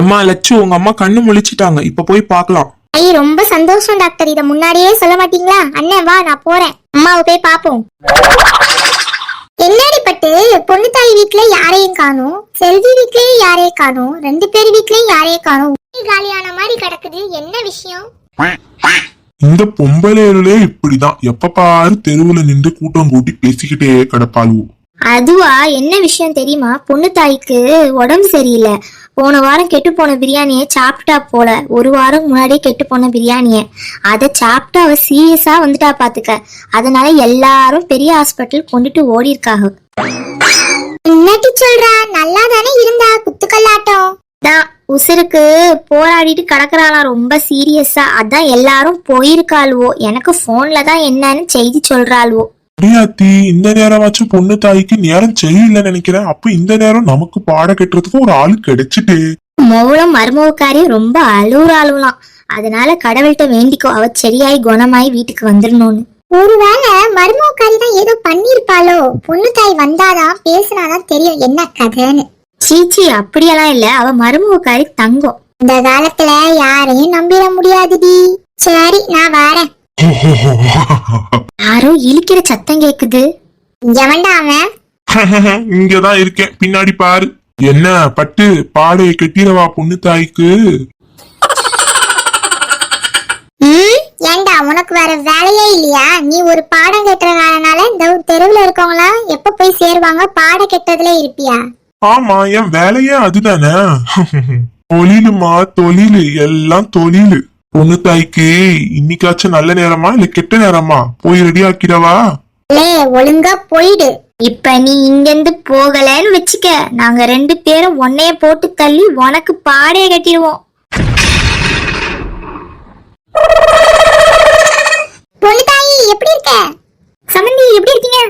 எம்மா லட்சு உங்க அம்மா கண்ணு முழிச்சிட்டாங்க. இப்ப போய் பார்க்கலாம். ஐ ரொம்ப சந்தோஷம் டாக்டர். இத முன்னாடியே சொல்ல மாட்டீங்களா? அண்ணன் வா நான் போறேன். அம்மாவை போய் பாப்போம் என்னடி பட்டு? பொண்ணு தாய் வீட்ல யாரையும் காணும். செல்வி வீட்லயும் யாரையும் காணும். ரெண்டு பேர் வீட்லயும் யாரையும் காணும். காலியான மாதிரி கிடக்குது. என்ன விஷயம்? இந்த பொம்பளையிலே இப்படிதான். எப்ப பாரு தெருவுல நின்று கூட்டம் கூட்டி பேசிக்கிட்டே கிடப்பாளுவோ. அதுவா? என்ன விஷயம் தெரியுமா? பொண்ணு தாய்க்கு உடம்பு சரியில்லை. போன வாரம் கெட்டு போன பிரியாணியை சாப்பிட்டா போல. ஒரு வாரம் முன்னாடியே கெட்டு போன பிரியாணிய. அதை சாப்பிட்டு அவ சீரியஸா வந்துட்டா பாத்துக்க. அதனால எல்லாரும் பெரிய ஹாஸ்பிட்டல் கொண்டுட்டு ஓடி இருக்காங்க என்னட்டி சொல்றா? நல்லா தானே இருந்தா? குத்துக்கல்லாட்டம். தான் உசுருக்கு போராடிட்டு கிடக்குறாளாம் ரொம்ப சீரியஸா அதான் எல்லாரும் போயிருக்காளுவோ. எனக்கு போன்ல தான் என்னன்னு செய்தி சொல்றாளுவோ. அடியாத்தி இந்த நேரமாச்சும் பொண்ணு தாய்க்கு நேரம் சரியில்லை நினைக்கிறேன். அப்ப இந்த நேரம் நமக்கு பாட கட்டுறதுக்கு ஒரு ஆளு கிடைச்சிட்டு. மௌளம் மருமவுக்காரியும் ரொம்ப அழுகுறாளுலாம் அதனால கடவுள்கிட்ட வேண்டிக்கோ. அவ சரியாய் குணமாய் வீட்டுக்கு வந்துடணும்னு. ஒருவேளை மருமவுக்காரி தான் ஏதோ பண்ணிருப்பாளோ பொண்ணு தாய் வந்தாதான் பேசினாதான் தெரியும் என்ன கதைன்னு. சீச்சி அப்படியெல்லாம் இல்ல. அவ மருமவுக்காரி தங்கம். இந்த காலத்துல யாரையும் நம்பிட முடியாதுடி சரி நான் வரேன். யாரோ இழிக்கிற சத்தம் கேக்குது. வேண்டாம் அவன்? இங்கதான் இருக்கேன். பின்னாடி பாரு. என்ன பட்டு பாடையை கட்டிடவா பொண்ணு தாய்க்கு? ஏண்டா உனக்கு வேற வேலையே இல்லையா? நீ ஒரு பாடம் கெட்டுறதுனால இந்த தெருவுல இருக்கவங்களாம் எப்ப போய் சேருவாங்க? பாடம் கெட்டதுல இருப்பியா? ஆமா என் வேலையே அதுதானே. தொழிலுமா தொழிலு எல்லாம் தொழிலு. பொண்ணு தாய்க்கு இன்னைக்காச்சும் நல்ல நேரமா இல்ல கெட்ட நேரமா? போய் ரெடி ஆக்கிடவா? லே ஒழுங்கா போயிடு. இப்ப நீ இங்கிருந்து போகலன்னு வச்சுக்க. நாங்க ரெண்டு பேரும் உன்னைய போட்டு தள்ளி உனக்கு பாடைய கட்டிடுவோம். பொண்ணு தாயி எப்படி இருக்க? சமந்தி எப்படி இருக்கீங்க?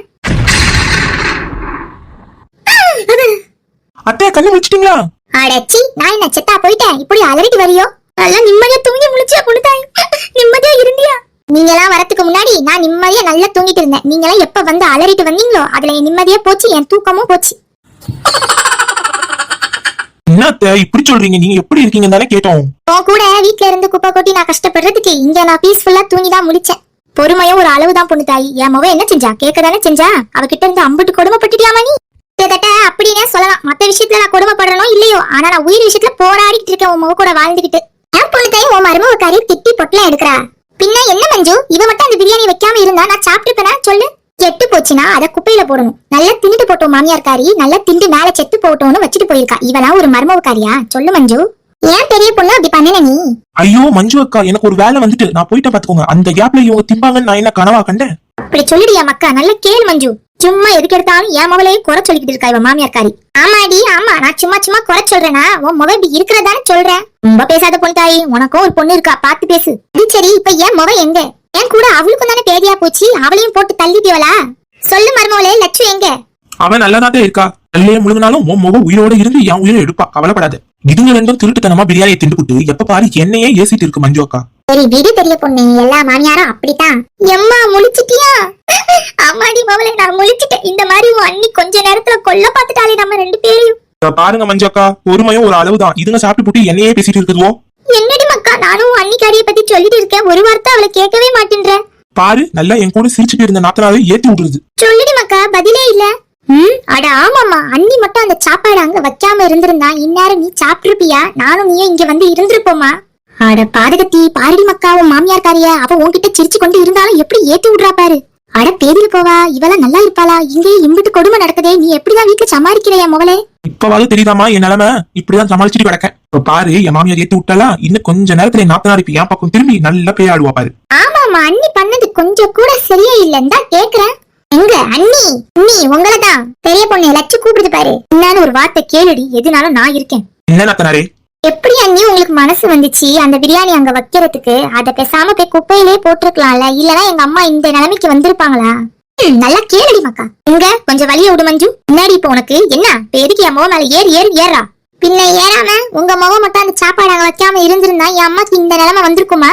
அத்தையா கண்ணு வச்சிட்டீங்களா அடச்சி நான் என்ன செத்தா போயிட்டேன். இப்படி அலறிட்டு வரியோ? நல்லா நிம்மதியா தூங்கி முழிச்சியா பொண்ணுதாய் நிம்மதியா இருந்தியா? நீங்களாம் வரதுக்கு முன்னாடி நான் நிம்மதியா நல்லா தூங்கிட்டு இருந்தேன். நீங்களாம் எப்ப வந்து அலறிட்டு வந்தீங்களோ அதுல என் நிம்மதியா போச்சு என் தூக்கமும் போச்சு. இப்படி சொல்றீங்க. நீங்க எப்படி இருக்கீங்க தானே கேட்டோம். உன் கூட வீட்ல இருந்து குப்பை கொட்டி நான் கஷ்டப்படுறதுக்கு இங்க நான் பீஸ்ஃபுல்லா தூங்கி தான் முடிச்சேன் பொறுமையும் ஒரு அளவுதான் பொண்ணு தாய். என் மவ என்ன செஞ்சா? கேட்க தானே செஞ்சா? அவகிட்ட இருந்து அம்புட்டு கொடுமைப்பட்டுட்டியாமா நீ கிட்டத்தட்ட அப்படின்னே சொல்லலாம். மத்த விஷயத்துல நான் கொடுமைப்படுறனோ இல்லையோ? ஆனா நான் உயிர் விஷயத்துல போராடிட்டு இருக்கேன் உன் மக கூட வாழ்ந்துகிட்டு. என் பொண்ணு தாய் உன் மருமக காரி திட்டி பொட்டலாம் எடுக்கிறா. பின்ன என்ன மஞ்சு? இவ மட்டும் அந்த பிரியாணி வைக்காம இருந்தா நான் சாப்பிட்டுப்பேனா? சொல்லு. கெட்டு போச்சுன்னா அத குப்பையில போடணும். நல்லா தின்னுட்டு போட்டோம் மாமியார் காரி நல்லா திண்டு மேல செத்து போட்டோம்னு வச்சுட்டு போயிருக்கா. இவெல்லாம் ஒரு மருமவக்காரியா சொல்லு மஞ்சு. ஏன் பெரிய பொண்ணு அப்படி பண்ணன நீ? ஐயோ மஞ்சு அக்கா எனக்கு ஒரு வேலை வந்துட்டு. நான் போயிட்டேன் பாத்துக்கோங்க. அந்த கேப்ல இவங்க திம்பாங்கன்னு நான் என்ன கனவா கண்டேன்? அப்படி சொல்லிடியா மக்கா. நல்ல கேள் மஞ்சு. சும்மா எதுக்கு எடுத்தாலும் என் மவளையே குறை சொல்லிக்கிட்டு இருக்கா இவ மாமியார் காரி ஆமாடி ஆமா. நான் சும்மா சும்மா குறை சொல்றேனா? உன் முக இப்படி இருக்கிறதானே சொல்றேன்? ரொம்ப பேசாத பொண்ணு தாயி. உனக்கும் ஒரு பொண்ணு இருக்கா? பார்த்து பேசு. இது சரி. இப்ப என் முக எங்க? என் கூட அவளுக்கும் தானே பேதியா போச்சு? அவளையும் போட்டு தள்ளிட்டியவளா சொல்லு மருமவளே லட்சு எங்க? அவன் நல்லாதான் இருக்கா? நல்லே முழுங்கினாலும் உன் முகம் உயிரோட இருந்து என் உயிரை எடுப்பா. கவலைப்படாத. இதுங்க ரெண்டும் திருட்டுத்தனமா பிரியாணியை திண்டுபிட்டு எப்ப பாரு என்னையே ஏசிட்டு இருக்கு மஞ்சு அக்கா. சரி விடு பெரிய பொண்ணு. எல்லா மாமியாரும் அப்படித்தான். எம்மா முழிச்சிட்டியா ஆமாடி மவளே நான் முழிச்சிட்டேன் இந்த மாதிரி உன் அண்ணி கொஞ்ச நேரத்துல கொல்ல பாத்துட்டாலே நம்ம ரெண்டு பேரையும். பாருங்க மஞ்சு அக்கா பொறுமையும் ஒரு அளவுதான். இதுங்க சாப்பிட்டு போட்டு என்னையே பேசிட்டு இருக்குதுவோ? என்னடி மக்கா நானும் அன்னிக்காரிய பத்தி சொல்லிட்டு இருக்கேன். ஒரு வார்த்தை அவளை கேட்கவே மாட்டேன்ற. பாரு நல்லா என் கூட சிரிச்சுட்டு இருந்த நாத்தனாவே ஏத்தி விடுறது சொல்லுடி மக்கா பதிலே இல்ல. ம் அட ஆமாமா அண்ணி மட்டும் அந்த சாப்பாடு அங்க வைக்காம இருந்திருந்தா இந்நேரம் நீ சாப்பிட்டிருப்பியா? நானும் நீயும் இங்க வந்து இருந்திருப்போமா? அட பாதகத்தி பாரடி மக்கா உன் மாமியார் காரிய அவ உன்கிட்ட சிரிச்சு கொண்டு இருந்தாலும் எப்படி ஏத்தி விடுறா பாரு. அட பேதியில போவா. இவெல்லாம் நல்லா இருப்பாளா? இங்கே இம்பிட்டு கொடுமை நடக்குதே. நீ எப்படிதான் வீட்டுல சமாளிக்கிறையா மகளே? இப்பவாவது தெரியுதாமா என் நிலைமை? இப்படிதான் சமாளிச்சுட்டு கிடக்கேன் இப்ப பாரு என் மாமியார் ஏத்தி விட்டாலா இன்னும் கொஞ்ச நேரத்துல என் நாத்தனார் இப்ப என் பக்கம் திரும்பி நல்லா பேயாடுவா பாரு. ஆமாமா அண்ணி பண்ணது கொஞ்சம் கூட சரியா இல்லன்னு தான் கேக்குறேன். எங்க அண்ணி? அண்ணி உங்களை தான் பெரிய பொண்ணு லட்சு கூப்பிடுது பாரு. என்னன்னு ஒரு வார்த்தை கேளுடி. எதுனாலும் நான் இருக்கேன். என்ன நாத்தனாரே? எப்படி அண்ணி உங்களுக்கு மனசு வந்துச்சு? அந்த பிரியாணி அங்க வைக்கிறதுக்கு? அத பேசாம போய் குப்பையிலே போட்டிருக்கலாம்ல? இல்லனா எங்க அம்மா இந்த நிலைமைக்கு வந்திருப்பாங்களா? நல்லா கேளுடி மக்கா. எங்க? கொஞ்சம் வழிய விடு மஞ்சு. முன்னாடி இப்ப உனக்கு என்ன? இப்ப எதுக்கு என் முகம் மேல ஏறி ஏறி ஏறா? பின்ன ஏறாம உங்க முகம் மட்டும் அந்த சாப்பாடு அங்க வைக்காம இருந்திருந்தா என் அம்மாக்கு இந்த நிலைமை வந்திருக்குமா?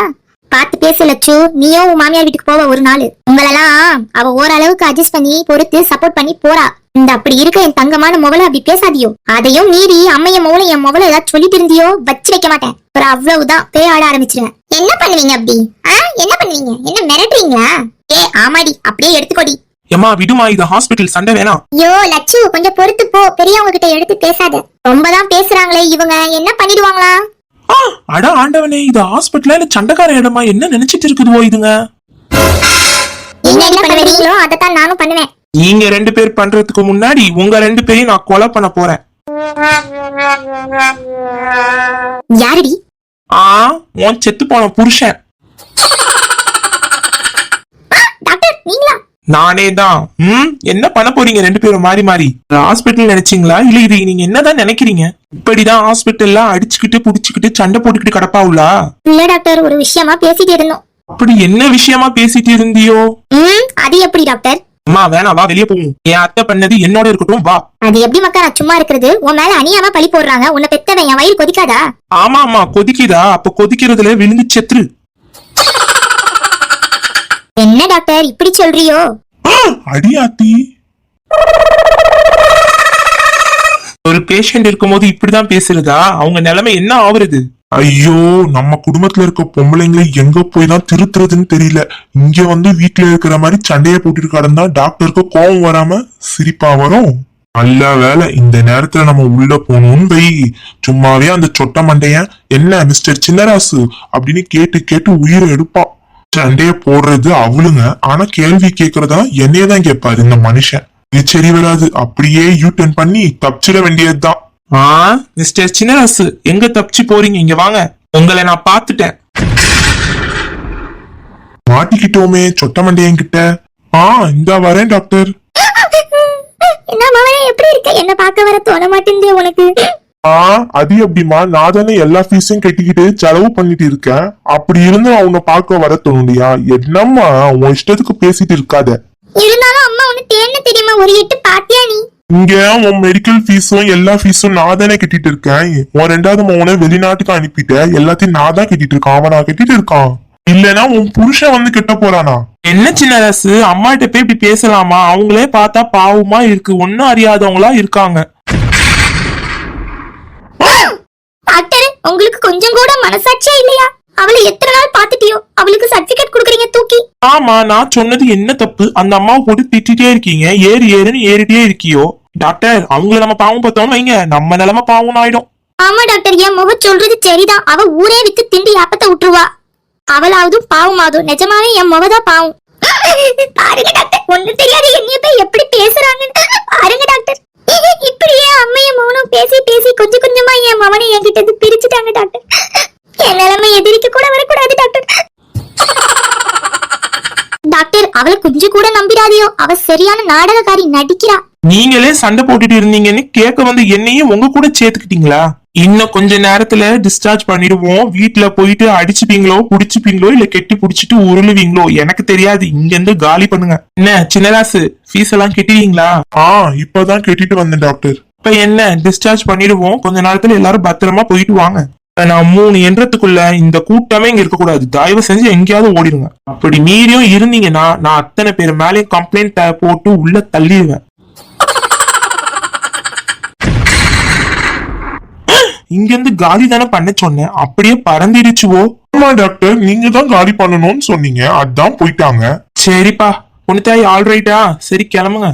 பார்த்து பேசு லட்சு. நீயும் உன் மாமியார் வீட்டுக்கு போவ ஒரு நாள். உங்களெல்லாம் அவ ஓரளவுக்கு அட்ஜஸ்ட் பண்ணி பொறுத்து சப்போர்ட் பண்ணி போறா. இந்த அப்படி இருக்க என் தங்கமான முகல அப்படி பேசாதியோ? அதையும் மீறி அம்மைய முகல என் முகல ஏதாவது சொல்லிட்டு இருந்தியோ? வச்சு வைக்க மாட்டேன். அப்புறம் அவ்வளவுதான். பேய் ஆட ஆரம்பிச்சிருவேன். என்ன பண்ணுவீங்க அப்படி? ஆ? என்ன பண்ணுவீங்க? என்ன மிரட்டுறீங்களா? ஏ ஆமாடி. அப்படியே எடுத்துக்கோடி. ஏமா விடுமா இது ஹாஸ்பிட்டல் சண்டை வேணாம். ஐயோ லட்சு கொஞ்சம் பொறுத்து போ. பெரியவங்க கிட்ட எடுத்து பேசாத. ரொம்ப தான் பேசுறாங்களே இவங்க. என்ன பண்ணிடுவாங்களா? அட ஆண்டவனே இது ஹாஸ்பிட்டலா இல்ல சண்டைக்கார இடமா? என்ன நினைச்சிட்டு இருக்குதுவோ இதுங்க? நீங்க என்ன பண்ணுவீங்களோ அதைத்தான் நானும் பண்ணுவேன். நீங்க ரெண்டு பேர் பண்றதுக்கு முன்னாடி உங்க ரெண்டு பேரையும் நான் கொலை பண்ண போறேன். யாருடி? ஆ உன் செத்து போன புருஷன் டாக்டர் நீங்களா நானே தான் ம்? என்ன பண்ண போறீங்க? ரெண்டு பேரும் மாறி மாறி. ஹாஸ்பிட்டல் நினைச்சீங்களா? இல்ல இது நீங்க என்னதான் நினைக்கிறீங்க? இப்படிதான் ஹாஸ்பிட்டல்ல அடிச்சுக்கிட்டு புடிச்சுக்கிட்டு சண்டை போட்டுக்கிட்டு கிடப்பாவுலா இல்ல டாக்டர் ஒரு விஷயமா பேசிட்டு இருந்தோம். அப்படி என்ன விஷயமா பேசிட்டு இருந்தியோ? அது எப்படி டாக்டர் அம்மா வேணாம் வா வெளியே போவோம். என் அத்தை பண்ணது என்னோட இருக்கட்டும் வா. அது எப்படி மக்கா? நான் சும்மா இருக்கிறது உன் மேல அணியாம பழி போடுறாங்க. உன்னை பெத்தவன் என் வயிறு கொதிக்காதா? ஆமா ஆமா கொதிக்குதா? அப்ப கொதிக்கிறதுல விழுந்து செத்துரு. என்ன டாக்டர் இப்படி சொல்றியோ? அடியாத்தி. ஒரு பேஷண்ட் இருக்கும்போது இப்படிதான் பேசுறதா? அவங்க நிலைமை என்ன ஆகுறது? ஐயோ நம்ம குடும்பத்துல இருக்க பொம்பளைங்களை எங்க போய் தான் திருத்துறதுன்னு தெரியல. இங்க வந்து வீட்ல இருக்கிற மாதிரி சண்டைய போட்டுட்டு கடந்தா டாக்டருக்கு கோபம் வராம சிரிப்பா வரும்? நல்ல வேலை இந்த நேரத்துல நம்ம உள்ள போகணும்னு வை. சும்மாவே அந்த சொட்ட மண்டையன் என்ன மிஸ்டர் சின்னராசு? அப்படின்னு கேட்டு கேட்டு உயிரை எடுப்பான் சண்டைய போடுறது அவளுங்க. ஆனா கேள்வி கேக்குறதா என்னைய தான் கேட்பாரு இந்த மனுஷன். இது சரி வராது. அப்படியே யூ டர்ன் பண்ணி தப்பிச்சிட வேண்டியதுதான். ஆ மிஸ்டர் சின்னராசு எங்க தப்பிச்சு போறீங்க? இங்க வாங்க. உங்களை நான் பாத்துட்டேன் மாட்டிக்கிட்டோமே சொட்ட மண்டையன் கிட்ட ஆ இந்தா வரேன் டாக்டர் என்ன மவனே எப்படி இருக்க? என்ன பார்க்க வர தோண மாட்டேங்குதே உனக்கு. ஆ அது எப்படிமா நான் தானே எல்லா ஃபீஸையும் கட்டிக்கிட்டு செலவு பண்ணிட்டு இருக்கேன். அப்படி இருந்தும் அவனை பார்க்க வர தோணுலையா என்னம்மா உன் இஷ்டத்துக்கு பேசிட்டு இருக்காத. இருந்தாலும் அம்மா உனக்கு தேன்னு தெரியுமா? ஒரு எட்டு பாத்தியா நீ? இங்க உன் மெடிக்கல் ஃபீஸும் எல்லா ஃபீஸும் நான் தானே கட்டிட்டு இருக்கேன். உன் ரெண்டாவது மகனை வெளிநாட்டுக்கு அனுப்பிட்ட. எல்லாத்தையும் நான் தான் கட்டிட்டு இருக்கேன். அவனா கட்டிட்டு இருக்கான். இல்லனா உன் புருஷன் வந்து கெட்ட போறானா? என்ன சின்னராசு? அம்மாட்ட போய் இப்படி பேசலாமா? அவங்களே பார்த்தா பாவமா இருக்கு. ஒன்னும் அறியாதவங்களா இருக்காங்க. டாக்டர் உங்களுக்கு கொஞ்சம் கூட மனசாட்சியே இல்லையா? அவளை எத்தனை நாள் பாத்துட்டியோ அவளுக்கு சர்டிபிகேட் குடுக்குறீங்க தூக்கி. ஆமா நான் சொன்னது என்ன தப்பு? அந்த அம்மாவை போட்டு திட்டிட்டே இருக்கீங்க ஏறு ஏறுன்னு ஏறிட்டே இருக்கியோ? டாக்டர் அவங்கள நம்ம பாவம் பார்த்தோம்னு வைங்க. நம்ம நிலைமை பாவம் ஆயிடும். ஆமா டாக்டர். என் முக சொல்றது சரிதான். அவ ஊரே வித்து திண்டி யாப்பத்தை விட்டுருவா. அவளாவது பாவமாதும். நிஜமாவே என் முகதான் பாவம். பாருங்க டாக்டர். ஒண்ணு தெரியாது என்னைய போய் எப்படி பேசுறாங்கன்னு பாருங்க டாக்டர் இப்படியே அம்மையும் மௌனம் பேசி பேசி கொஞ்சம் கொஞ்சமா என் மவனை என்கிட்ட இருந்து பிரிச்சுட்டாங்க டாக்டர் என் நிலைமை எதிரிக்க கூட வரக்கூடாது டாக்டர் டாக்டர் அவளை நம்பிடாதியோ அவ சரியான நாடகக்காரி நடிக்கிறா. நீங்களே சண்டை போட்டுட்டு இருந்தீங்கன்னு கேட்க வந்து என்னையும் உங்க கூட சேர்த்துக்கிட்டீங்களா? இன்னும் கொஞ்ச நேரத்துல டிஸ்சார்ஜ் பண்ணிடுவோம். வீட்டுல போயிட்டு அடிச்சுப்பீங்களோ புடிச்சுப்பீங்களோ இல்ல கெட்டி புடிச்சிட்டு உருளுவீங்களோ எனக்கு தெரியாது. இங்க இருந்து காலி பண்ணுங்க. என்ன சின்னராசு ஃபீஸ் எல்லாம் கெட்டுவீங்களா ஆ இப்பதான் கட்டிட்டு வந்தேன் டாக்டர். இப்ப என்ன டிஸ்சார்ஜ் பண்ணிடுவோம். கொஞ்ச நேரத்துல எல்லாரும் பத்திரமா போயிட்டு வாங்க. நான் மூணு எண்ணத்துக்குள்ள இந்த கூட்டமே இங்க இருக்கக்கூடாது தயவு செஞ்சு எங்கேயாவது ஓடிடுங்க அப்படி மீறியும் இருந்தீங்கன்னா நான் அத்தனை பேர் மேலேயும் கம்ப்ளைண்ட் போட்டு உள்ள தள்ளிடுவேன் இங்க இருந்து காலி தானே பண்ண சொன்னேன். அப்படியே பறந்துடுச்சுவோ? ஆமா டாக்டர் நீங்க தான் காலி பண்ணணும்னு சொன்னீங்க. அதான் போயிட்டாங்க. சரிப்பா. பொண்ணுத்தாய் ஆல்ரைட்டா சரி கிளம்புங்க.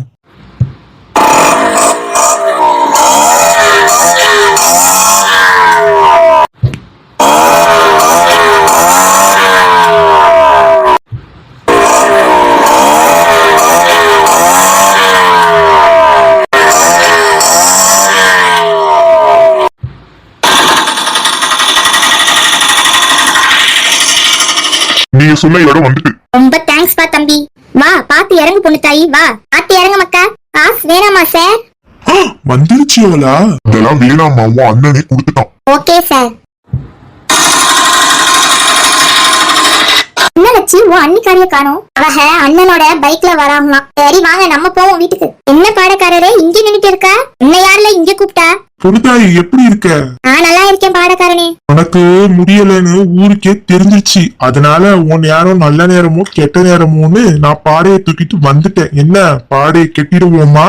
நீங்க சொன்ன வந்துட்டு. ரொம்ப தேங்க்ஸ் பா தம்பி. வா பாத்து இறங்கு பொண்ணு தாயி வா. பாத்து இறங்க மக்கா. காசு வேணாமா சார் வந்துருச்சு அவளா? இதெல்லாம் வேணாமா உன் அண்ணனே கொடுத்துட்டான். ஓகே சார் என்ன லட்சி உன் அன்னிக்காரிய காணோம். அவ அண்ணனோட பைக்ல வராங்களாம். சரி வாங்க நம்ம போவோம் வீட்டுக்கு. என்ன பாடக்காரரே இங்க நின்னுட்டு இருக்க? உன்னை யாருல இங்க கூப்பிட்டா? பொழுதாயி எப்படி இருக்க? நான் நல்லா இருக்கேன் பாடக்காரனே. உனக்கு முடியலன்னு ஊருக்கே தெரிஞ்சிருச்சு. அதனால உன் நேரம் நல்ல நேரமோ கெட்ட நேரமோன்னு நான் பாடையை தூக்கிட்டு வந்துட்டேன். என்ன பாடையை கெட்டிடுவோமா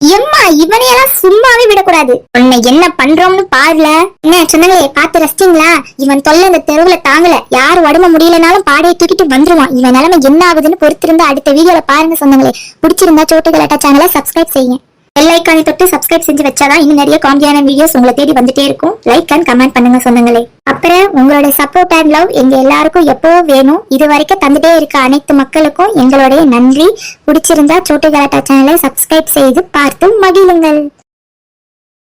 எம்மா இவனையெல்லாம் சும்மாவே விடக்கூடாது. உன்னை என்ன பண்றோம்னு பாருல. என்ன சொன்னங்களே பார்த்து ரசிச்சிங்களா? இவன் தொல்லை இந்த தெருவுல தாங்கல. யார் உடம்பு முடியலனாலும் பாடையை தூக்கிட்டு வந்துருவான். இவன் நிலைமை என்ன ஆகுதுன்னு பொறுத்திருந்தா அடுத்த வீடியோல பாருங்க சொன்னாங்களே. பிடிச்சிருந்தா சோட்டுகள் கலாட்டா சேனலை சப்ஸ்கிரைப் செய்யுங்க. பெல் ஐக்கானை தொட்டு சப்ஸ்கிரைப் செஞ்சு வச்சாதான் இன்னும் நிறைய காமெடியான வீடியோஸ் உங்களை தேடி வந்துட்டே இருக்கும். லைக் அண்ட் கமெண்ட் பண்ணுங்க சொந்தங்களே அப்புறம் உங்களோட சப்போர்ட் அண்ட் லவ் எங்க எல்லாருக்கும் எப்பவும் வேணும் இது வரைக்கும் தந்துட்டே இருக்க அனைத்து மக்களுக்கும் எங்களுடைய நன்றி. பிடிச்சிருந்தா சோட்டு கலாட்டா சேனலை சப்ஸ்கிரைப் செய்து பார்த்து மகிழுங்கள்.